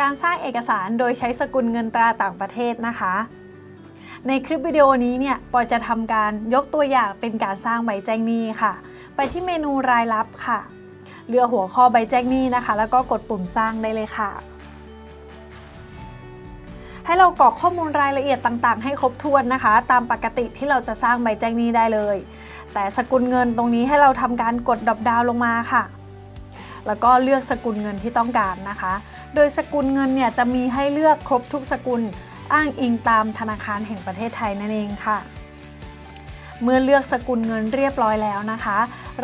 การสร้างเอกสารโดยใช้สกุลเงินตราต่างประเทศนะคะ ในคลิปวิดีโอนี้เนี่ยปอยจะทำการยกตัวอย่างเป็นการสร้างใบแจ้งหนี้ค่ะ ไปที่เมนูรายรับค่ะเลือกหัวข้อใบแจ้งหนี้นะคะ แล้วก็กดปุ่มสร้างได้เลยค่ะ ให้เรากรอกข้อมูลรายละเอียดต่างๆ ให้ครบถ้วนนะคะ ตามปกติที่เราจะสร้างใบแจ้งหนี้ได้เลย แต่สกุลเงินตรงนี้ให้เราทำการกดดรอปดาวน์ลงมาค่ะ แล้วก็เลือกสกุลเงินที่ต้องการนะคะ โดยสกุลเงินเนี่ยจะมีให้เลือกครบทุกสกุลอ้างอิงตามธนาคารแห่งประเทศไทยนั่นเองค่ะ เมื่อเลือกสกุลเงินเรียบร้อยแล้วนะคะ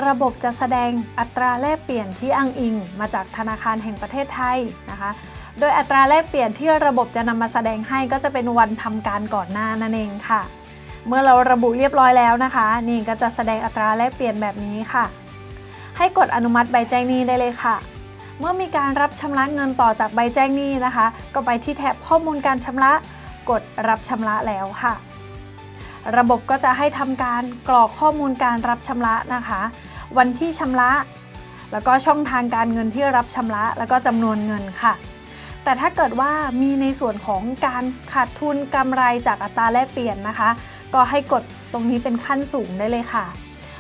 ระบบจะแสดงอัตราแลกเปลี่ยนที่อ้างอิงมาจากธนาคารแห่งประเทศไทยนะคะ โดยอัตราแลกเปลี่ยนที่ระบบจะนำมาแสดงให้ก็จะเป็นวันทำการก่อนหน้านั่นเองค่ะ เมื่อเราระบุเรียบร้อยแล้วนะคะ นี่ก็จะแสดงอัตราแลกเปลี่ยนแบบนี้ค่ะ ให้กดอนุมัติใบแจ้งหนี้ได้เลยค่ะ เมื่อมีการรับชำระเงินต่อจากใบแจ้งหนี้นะคะ ก็ไปที่แท็บข้อมูลการชำระ กดรับชำระแล้วค่ะ ระบบก็จะให้ทำการกรอกข้อมูลการรับชำระนะคะ วันที่ชำระ แล้วก็ช่องทางการเงินที่รับชำระ แล้วก็จำนวนเงินค่ะแต่ถ้าเกิดว่ามีในส่วนของการขาดทุนกำไรจากอัตราแลกเปลี่ยนนะคะ ก็ให้กดตรงนี้เป็นขั้นสูงได้เลยค่ะ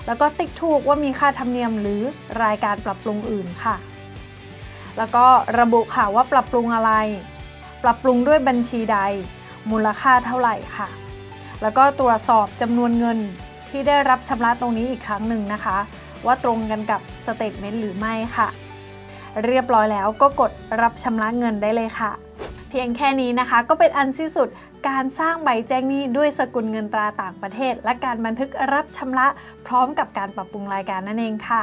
แล้วก็ติ๊กถูกว่ามีค่าธรรมเนียมหรือรายการปรับปรุงอื่นค่ะ แล้วก็ระบุค่ะว่าปรับปรุงอะไร ปรับปรุงด้วยบัญชีใด มูลค่าเท่าไหร่ค่ะ แล้วก็ตรวจสอบจำนวนเงินที่ได้รับชำระตรงนี้อีกครั้งหนึ่งนะคะ ว่าตรงกันกับสเตทเมนต์หรือไม่ค่ะ เรียบร้อยแล้วก็กดรับชำระเงินได้เลยค่ะ พียงแค่นี้นะคะ ก็เป็นอันสิ้นสุดการสร้างใบแจ้งหนี้ด้วยสกุลเงินตราต่างประเทศ และการบันทึกรับชำระพร้อมกับการปรับปรุงรายการนั่นเองค่ะ